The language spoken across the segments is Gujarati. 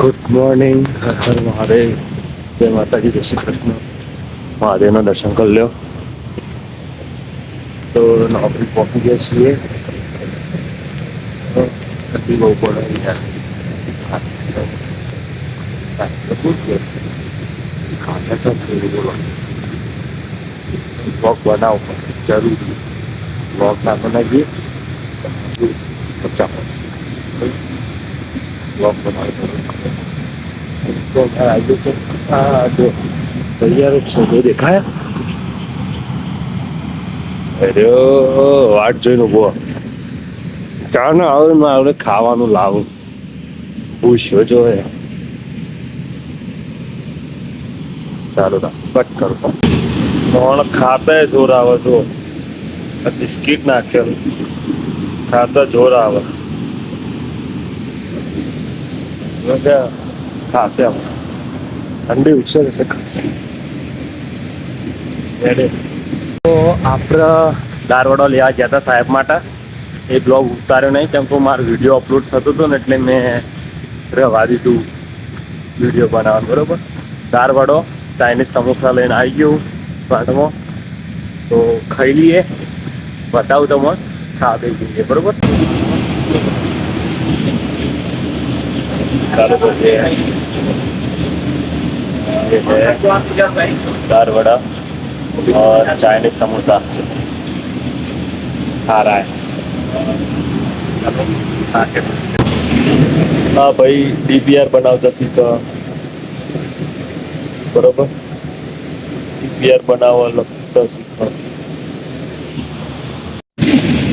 ગુડ મોર્નિંગ હર હર મહાદેવ. જય માતાજી, જય શ્રી કૃષ્ણ. મહાદેવના દર્શન કરી લ્યો. તો નોકરી પહોંચી ગયા છીએ. ઠંડી બહુ પડે ખાતા તો થોડું બોલો. બ્લોગ બનાવો. જરૂરી. બ્લોગ ના બનાવીએ. બચ્ચા અરે વાટ જોઈને ઊભો ચાલ ને ને આપણે ખાવાનું લાવું પૂછ્યો જો ચાલો કટ કરો કોણ ખાતા જોર આવે જો બિસ્કિટ નાખેલું ખાતા જોર આવે. ખાશે આમ ઠંડી ઉછે એટલે રેડી તો આપણે દારવાડો લેવા ગયા હતા સાહેબ માટે એ બ્લોગ ઉતાર્યો નહીં કેમ કે મારો વીડિયો અપલોડ થતો હતો ને એટલે મેં રહેવા દીધું વીડિયો બનાવવાનું બરોબર દારવાડો ચાઇનીઝ સમોસા લઈને આવી ગયું પાટમાં તો ખાઈ લઈએ બતાવું તમને ખાવા દઈ દઈએ બરોબર दाल वड़ा और चाइनीज़ समोसा खा रहा है। हाँ भाई डी पी आर बनाओ जशी तो बराबर? डी पी आर बनाव लगता सीखो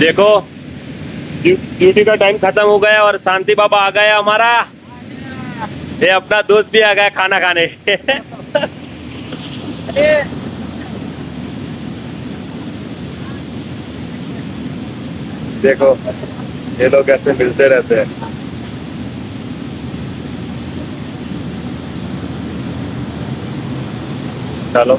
देखो ड्यूटी का टाइम खत्म हो गया और शांति बाबा आ गया हमारा। ये अपना दोस्त भी आ गया खाना खाने। देखो, ये लोग ऐसे मिलते रहते हैं। चलो।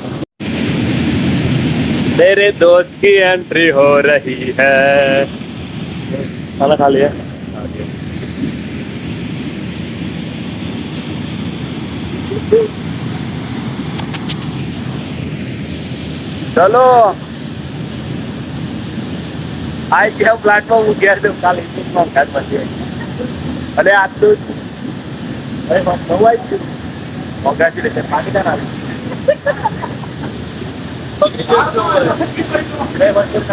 मेरे दोस्त की एंट्री हो रही है। खाना खा लिया? ચલો આઈ ગયા પ્લાટફોર્મ ગયા તો કાલે ઘાટ પછી અને આજ તો અરે નવું આવી ગયું કોંગ્રેચ્યુલેશન પાકિસ્તાન આવી બે વર્ષ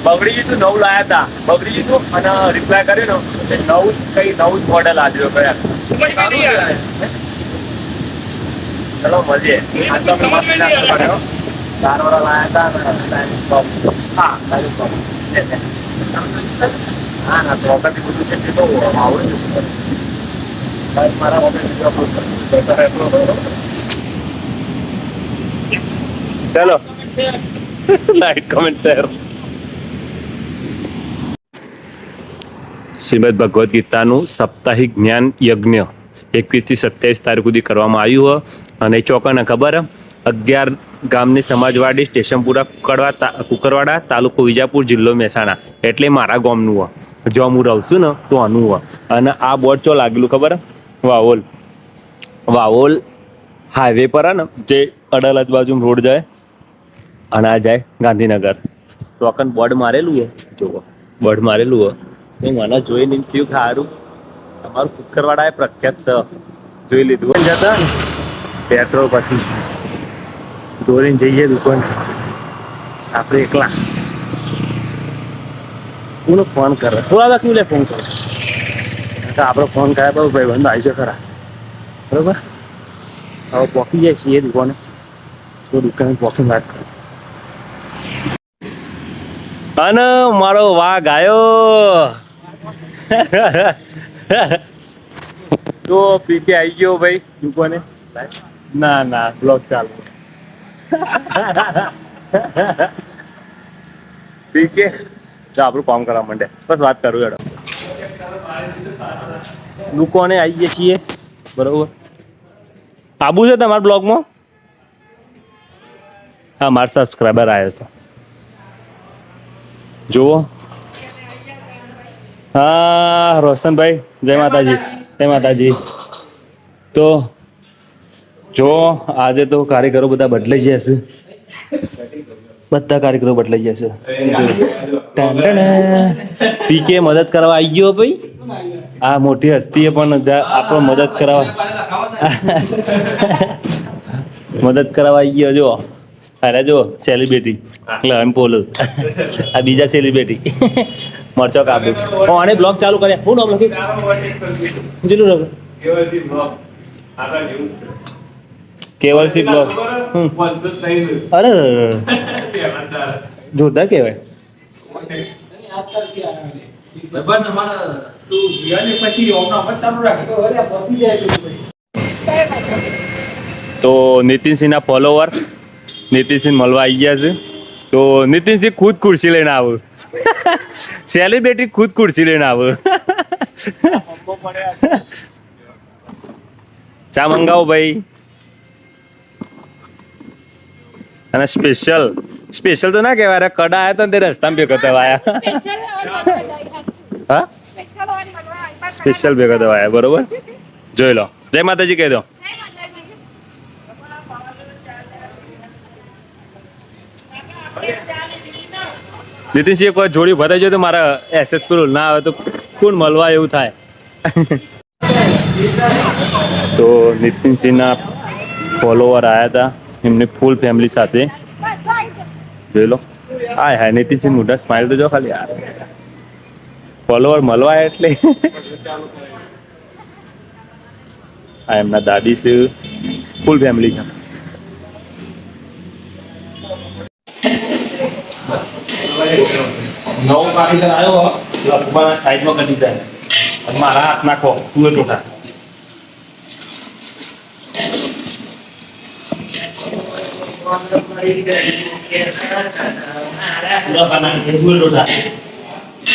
બગડી ગયું નવું લાયા હતા. બગડી ગયું અને રિપ્લાય કર્યો ને નવું જ કઈ નવું જ મોડેલ આવ્યો કયા. ચલો મજે ચારવાળા લાયા હતા હા હા ના તો બધું છે તે તો આવડે મારા ચલો. Like comment share Shrimad Bhagavad ગીતાનું સાપ્તાહિક જ્ઞાન યજ્ઞ એકવીસથી સત્યાવીસ તારીખ સુધી કરવામાં આવ્યું અને ચોકાને ખબર, અગિયાર ગામની સમાજવાડી સ્ટેશનપુરા કુકરવા તા- કુકરવાડા તાલુકો વિજાપુર જિલ્લો મહેસાણા. એટલે મારા ગામનું જો હું રહું છું ને, તો આનું અને આ બોર્ડ ચો લાગેલું ખબર? વાવોલ. વાવોલ હાઈવે પર ને જે અડાલજ બાજુ રોડ જાય. અને આ જાય ગાંધીનગર. તો આખન બોર્ડ મારેલું હે. જોવો. બોર્ડ મારેલું હે. તો મને જોઈને એમ થયું કે સારું તમારું કુકરવાડા એ પ્રખ્યાત છે. જોઈ લીધું. જતા? પેટ્રોલ પછી દોરીને જઈએ દુકાન. આપણે એકલા. કોનો ફોન કરે? થોડા કેવું લે ફોન કરો? તો આપણો ફોન કર્યા પછી ભાઈ બંધ આવી ખરા. બરોબર? હવે પહોંચી જાય છીએ દુકાને. તો દુકાને પહોંચીને વાત કરો. અને મારો વાઘ આવ્યો તો પીકે આવી ગયો ભાઈ દુકાને. ના ના બ્લોક ચાલુ. પીકે તો આપણું કામ કરવા માંડે. બસ વાત કરું હેડો. દુકાને આવી જઈએ છીએ. બરોબર. આબુ છે તમારા બ્લોગમાં? હા મારો સબસ્ક્રાઈબર આવ્યો હતો. જુઓ. હા રોશનભાઈ જય માતાજી જય માતાજી. તો જો આજે તો કાર્યકરો બધા બદલાઈ ગયા છે. બધા કારીગરો બદલાઈ જશે પીકે મદદ કરવા આવી ગયો ભાઈ. આ મોટી હસ્તીએ પણ આપણો મદદ કરાવવા મદદ કરાવવા આવી ગયો જો અરે જો સેલિબ્રિટી એટલે એમ બોલું. આ બીજા સેલિબ્રિટી મરચો કાપ્યો ઓ આને બ્લોગ ચાલુ કર્યા. હું નામ લખી જેલું લખ્યું કેવલસી બ્લોગ હમ. અરે અરે, અરે. જોરદાર કહેવાય તો નીતિનસિંહના ફોલોવર નીતિનસિંહ મળવા આવી ગયા છે. તો નીતિનસિંહ ખુદ ખુરશી લઈને આવો. સેલિબ્રિટી ખુદ ખુરશી લઈને આવો. ચા મંગાવો ભાઈ. અને સ્પેશિયલ સ્પેશિયલ તો ના કહેવાય કડા આવ્યા તો ને તે રસ્તામાં ભેગો થવા આવ્યા હા? સ્પેશિયલ ભેગા દવા બરોબર? જોઈ લો. જય માતાજી કહી દો. નીતિનસિંહ કોઈ જોડી બતાવી જોઈએ તો મારા એસએસ પેલું ના આવે તો કોણ મળવા એવું થાય? તો નીતિનસિંહના ફોલોવર આવ્યા હતા. એમની ફૂલ ફેમિલી સાથે. જોઈ લો. હા હા નીતિનસિંહ મોટા સ્માઇલ તો જો ખાલી. યાર ફોલોવર મળવા એટલે. આ એમના દાદી છે. ફૂલ ફેમિલી છે. નવો કારીગર આવ્યો સાઈડમાં જાય મારા હાથ નાખો. તું ટોટા. કેવા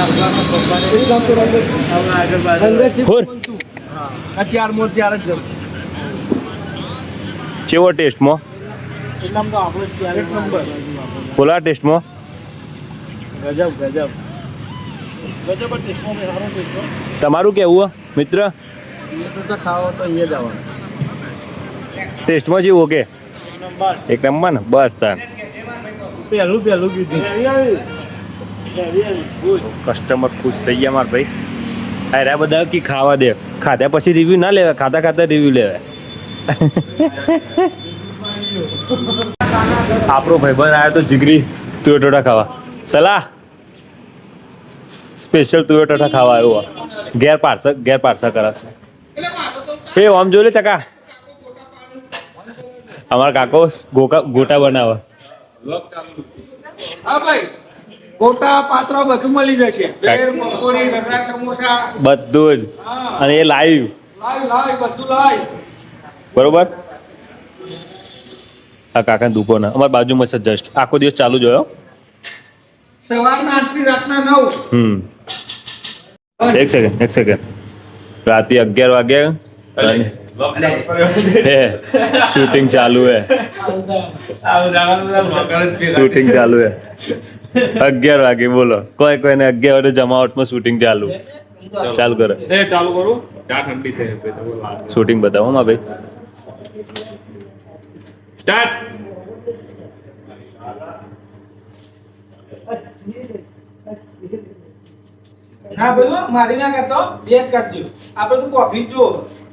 હે, મિત્ર એ તો ગજબ ગજબ. તમારું કેવું મિત્ર? ટેસ્ટમાં જેવું કે? એક નંબર. ને? બસ તાર. પહેલું પહેલું કીધું. કસ્ટમર ખુશ થઈ ગયા મારા ભાઈ. અરે બધા કે ખાવા દે. ખાધા પછી રિવ્યુ ના લેવા ખાતા ખાતા રિવ્યુ લેવાય. આપણો ભાઈબંધ આવ્યો તો જીગરી ટોટા ખાવા. સલાહ સ્પેશિયલ ટોટા ખાવા આવ્યો ગેર પાર્સલ, ઘેર પાર્સલ કરાશે. એ આમ જોઈ લે ચકા. અમારા કાકો ગોકા ગોટા બનાવે. ગોટા પાત્રા બધું મળી જશે. ભેળ પકોડી રગડા સમોસા. બધું જ. અને એ લાઈવ. બધું બરોબર? આ કાકા દુકાન અમારી બાજુમાં છે જસ્ટ આખો દિવસ ચાલુ જોયો સવારના આઠથી રાતના નવ. હમ. એક સેકન્ડ એક સેકન્ડ રાતે અગિયાર વાગે શૂટિંગ ચાલુ હે. શૂટિંગ ચાલુ હે. અગિયાર વાગે બોલો. કોઈ કોઈને અગિયાર વાગે જમાવટમાં શૂટિંગ ચાલુ. ચાલુ કરે. ચાલુ કરો. ચા ઠંડી થઈ શૂટિંગ બતાવો માં ભાઈ. સ્ટાર્ટ હા ભાઈ મારી ના કરતો બે જ કાઢજો. આપણે તો કોફી જ જો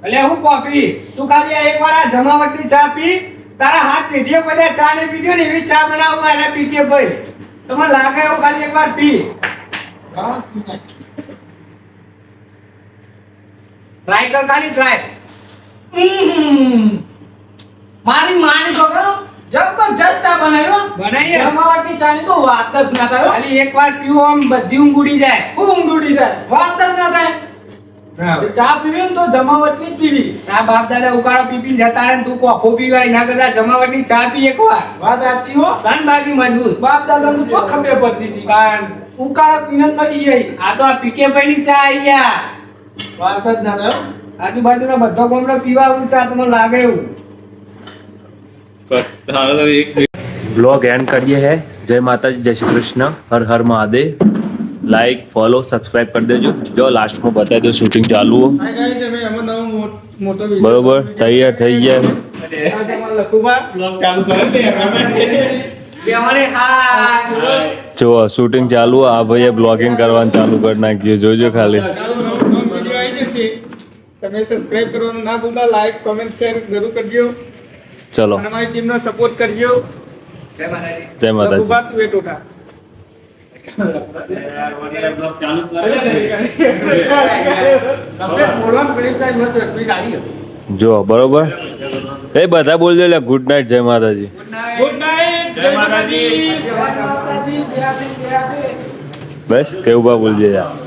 એટલે હું કોફી તું ખાલી આ એકવાર આ જમાવટની ચા પી તારા હાથ પીઠીએ બધા ચા ને પીધો ને એવી ચા બનાવું એને પીઠીએ ભાઈ. તમને લાગે એવું ખાલી એકવાર પી. ટ્રાય કર ખાલી ટ્રાય મારી માની છોકરો જબરજસ્ત ચા બનાવ્યો બનાવી જમાવટની ચાની તો વાત જ ના થાય ખાલી એક વાર પીવો આમ બધી ઊંઘ ઉડી જાય. ઊંઘ ઉડી જાય. વાત જ ના થાય. ચા પીવી ને તો જમાવટની જ પીવી. આ બાપ દાદા ઉકાળો પીપી જતા રહે ને તું કોફો પીવાય ના કરતા જમાવટની ચા પી એકવાર વાત સાચી હો. સાન બાકી મજબૂત. બાપ દાદા નું ચોખ ખબર પડતી હતી. પણ ઉકાળો પીને મરી ગઈ. આ તો આ પીકે ભાઈ ની ચા આઈ યાર વાત જ ના થાય હો. આજુબાજુના બધો ગામડો પીવા આવું ચા તમને લાગે એવું. બ્લોગ એન્ડ કરીએ હે. જય માતાજી જય શ્રી કૃષ્ણ. હર હર મહાદેવ. લાઈક ફોલો સબસ્ક્રાઇબ કરી દેજો જો લાસ્ટમાં બતાવી દો શૂટિંગ ચાલુ હો. આ ગાય તમે એમાં નવો મો- મોટો video બરોબર તૈયાર થઈ ગયા આ છે અમારા લખુભા. બેવાને હા જો શૂટિંગ ચાલુ હો. આ ભાઈએ બ્લોગિંગ કરવાનું ચાલુ કરી નાખ્યું જોજો ખાલી ચાલો નવો- નવો video આવી જશે તમે સબસ્ક્રાઇબ કરવાનું ના ભૂલતા લાઈક કોમેન્ટ શેર જરૂર કરજો ચલો અને અમારી ટીમનો સપોર્ટ કરજો જય માતાજી જય માતાજી જો બરોબર? એ બધા બોલજો એટલે ગુડ નાઇટ જય માતાજી. ગુડ નાઇટ જય માતાજી. જય માતાજી. બસ કેવું બા બોલજે યાર